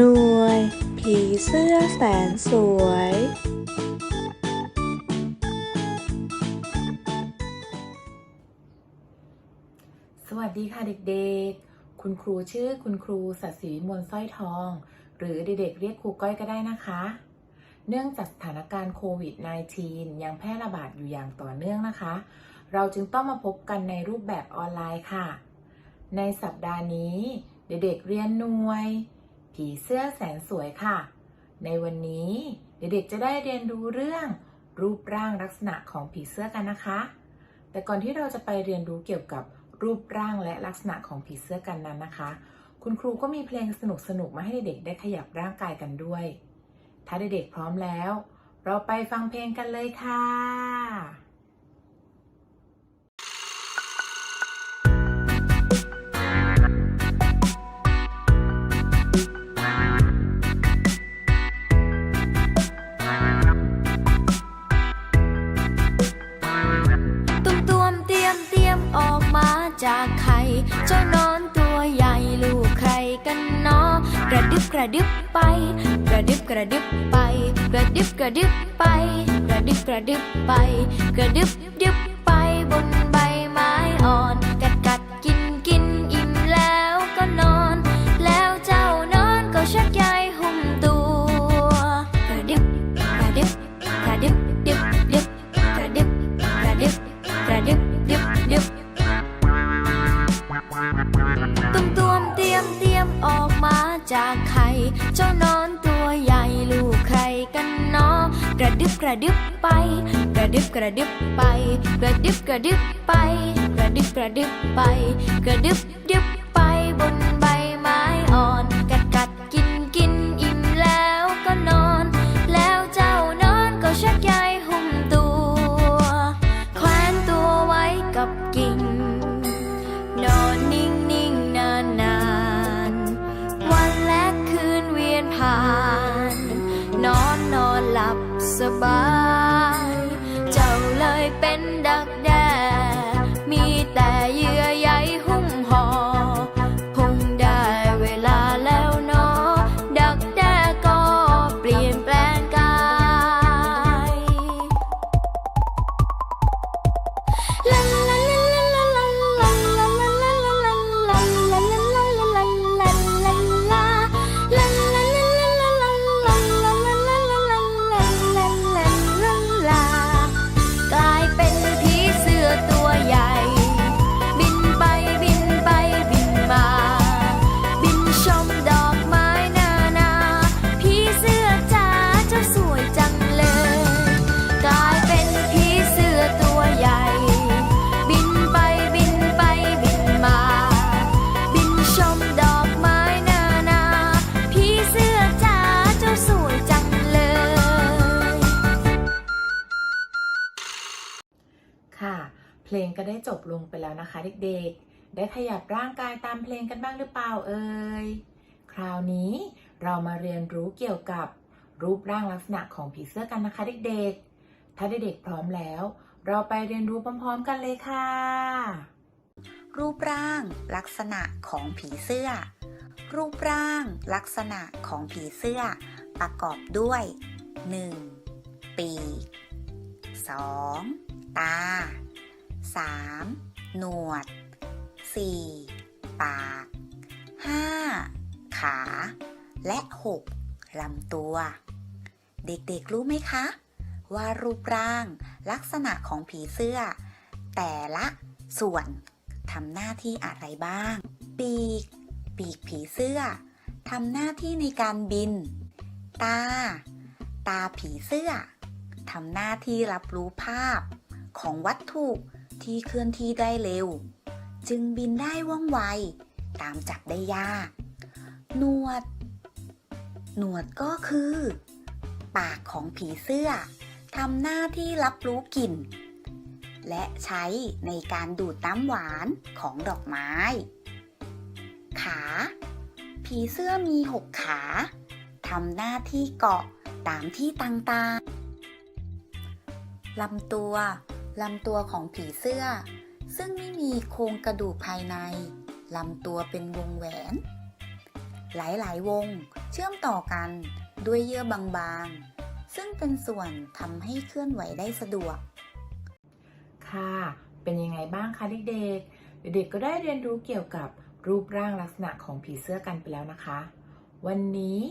นวย ผีเสื้อแสนสวย สวัสดีค่ะเด็กๆ คุณครูชื่อคุณครูสัศรีมวลสร้อยทอง หรือเด็กๆ เรียกครูก้อยก็ได้นะคะ เนื่องจากสถานการณ์โควิด -19 ยังแพร่ระบาดอยู่อย่างต่อเนื่องนะคะ เราจึงต้องมาพบกันในรูปแบบออนไลน์ค่ะ ในสัปดาห์นี้เด็กๆเรียนนวย ผีเสื้อแสนสวยค่ะ ในวันนี้เด็กๆจะได้เรียนรู้เรื่องรูปร่างลักษณะของผีเสื้อกันนะคะ แต่ก่อนที่เราจะไปเรียนรู้เกี่ยวกับรูปร่างและลักษณะของผีเสื้อกันนั้นนะคะ คุณครูก็มีเพลงสนุกๆมาให้เด็กๆได้ขยับร่างกายกันด้วย ถ้าเด็กๆพร้อมแล้ว เราไปฟังเพลงกันเลยค่ะ บกระดึบไป กระดึบกระดึบไป กระดึบกระดึบไป กระดึบกระดึบไป กระดึบดึบ จากใครเจ้านอนตัวใหญ่ลูกใครกันเนาะกระดึบกระดึบไป กระดึบกระดึบไป กระดึบกระดึบไป กระดึบกระดึบไป กระดึบาน นอนนอนหลับสบาย เพลงก็ได้จบลงไปแล้วนะคะเด็กๆ ได้ขยับร่างกายตามเพลงกันบ้างหรือเปล่าเอ่ย คราวนี้เรามาเรียนรู้เกี่ยวกับรูปร่างลักษณะของผีเสื้อกันนะคะเด็กๆ ถ้าเด็กๆพร้อมแล้ว เราไปเรียนรู้พร้อมๆกันเลยค่ะ รูปร่างลักษณะของผีเสื้อ รูปร่างลักษณะของผีเสื้อ ประกอบด้วย 1. ปีก 2. ตา 3. หนวด 4. ปาก 5. ขา และ 6. ลำตัว เด็กๆรู้ไหมคะ ว่ารูปร่างลักษณะของผีเสื้อ แต่ละส่วนทำหน้าที่อะไรบ้าง ปีก ปีกผีเสื้อทำหน้าที่ในการบิน ตา ตาผีเสื้อทำหน้าที่รับรู้ภาพของวัตถุ ที่เคลื่อนที่ได้เร็ว จึงบินได้ว่องไว ตามจับได้ยาก หนวด หนวดก็คือ ปากของผีเสื้อทำหน้าที่รับรู้กลิ่น และใช้ในการดูดน้ำหวานของดอกไม้ ขา ผีเสื้อมีหกขาทำหน้าที่เกาะตามที่ต่างๆลำตัว ลำตัวของผีเสื้อ ซึ่งไม่มีโครงกระดูกภายใน ลำตัวเป็นวงแหวน หลายๆ วงเชื่อมต่อกันด้วยเยื่อบางๆ ซึ่งเป็นส่วนทำให้เคลื่อนไหวได้สะดวก ค่ะ เป็นยังไงบ้างคะเด็กๆ เด็กๆ ก็ได้เรียนรู้เกี่ยวกับรูปร่างลักษณะของผีเสื้อกันไปแล้วนะคะ วันนี้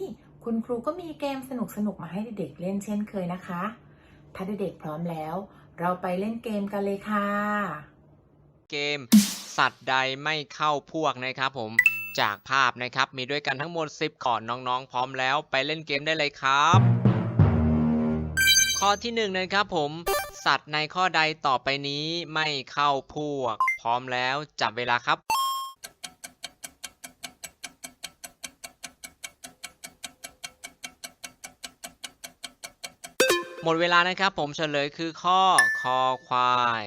คุณครูก็มีเกมสนุกๆ มาให้เด็กๆ เล่นเช่นเคยนะคะ ถ้าเด็กๆ พร้อมแล้ว เราไปเล่นเกมกันเลยค่ะ เกม สัตว์ใดไม่เข้าพวกนะครับผมจากภาพนะครับ มีด้วยกันทั้งหมด 10 ก่อนน้องๆ พร้อมแล้วไปเล่นเกมได้เลยครับ ข้อที่1นะครับผม สัตว์ในข้อใดต่อไปนี้ไม่เข้าพวก พร้อมแล้วจับเวลาครับ หมดเวลานะครับ ผมเฉลยคือข้อคอควาย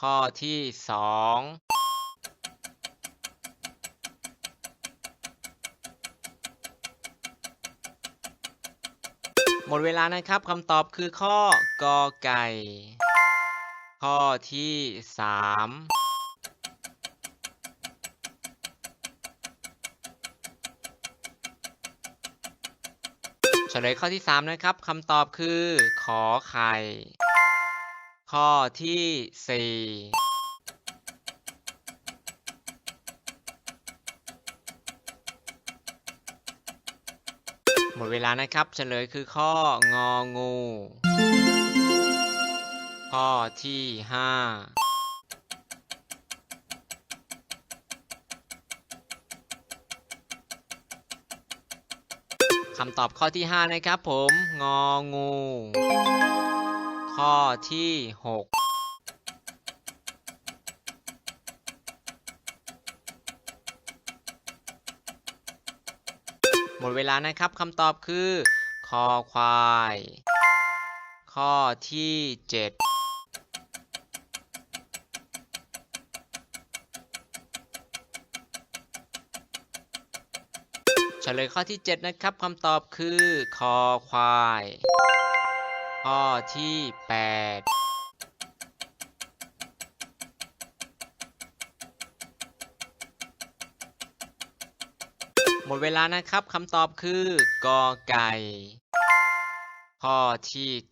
ข้อที่สองหมดเวลานะครับคำตอบคือข้อกอไก่ ข้อที่สาม ฉลยข้อที่ 3 นะครับคำตอบคือ ขอไข่ ข้อที่ 4หมดเวลานะครับเฉลยคือข้ององู ข้อที่ 5 คำตอบข้อที่ 5 นะครับผม งองู ข้อที่ 6หมดเวลานะครับคำตอบคือ คอควาย ข้อที่ 7 เฉลยข้อที่ 7 นะครับคำตอบคือคอควาย ข้อที่ 8หมดเวลานะครับคำตอบคือกอไก่ ข้อที่ 9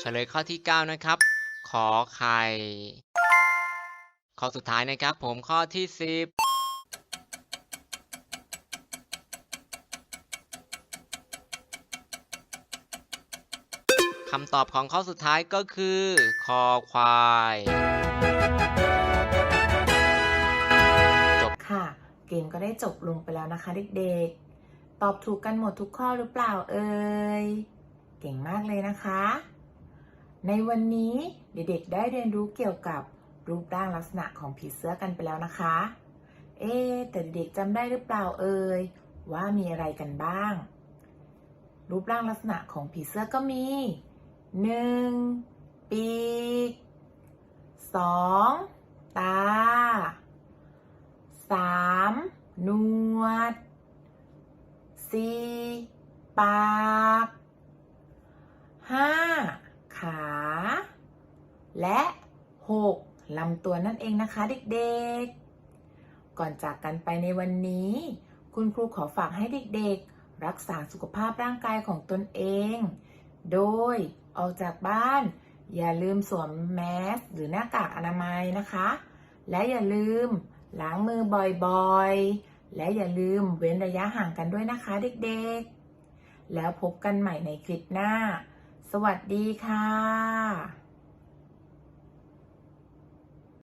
เฉลยข้อที่ 9 นะครับ ขอไข่ข้อสุดท้ายนะครับผมข้อที่ 10คำตอบของข้อสุดท้ายก็คือ คอควาย จบค่ะ เกมก็ได้จบลงไปแล้วนะคะเด็กๆ ตอบถูกกันหมดทุกข้อหรือเปล่าเอ่ย เก่งมากเลยนะคะ ในวันนี้เด็กๆได้เรียนรู้เกี่ยวกับรูปร่างลักษณะของผีเสื้อกันไปแล้วนะคะ เอ๊แต่เด็กจำได้หรือเปล่าเอ่ยว่ามีอะไรกันบ้าง รูปร่างลักษณะของผีเสื้อก็มี 1. ปีก 2. ตา 3. นวด 4. ปาก 5. ขา และ 6. ลำตัวนั่นเองนะคะเด็กๆ ก่อนจากกันไปในวันนี้ คุณครูขอฝากให้เด็กๆ รักษาสุขภาพร่างกายของตนเอง โดยออกจากบ้าน อย่าลืมสวมแมสหรือหน้ากากอนามัยนะคะ และอย่าลืมล้างมือบ่อยๆ และอย่าลืมเว้นระยะห่างกันด้วยนะคะเด็กๆ แล้วพบกันใหม่ในคลิปหน้า สวัสดีค่ะ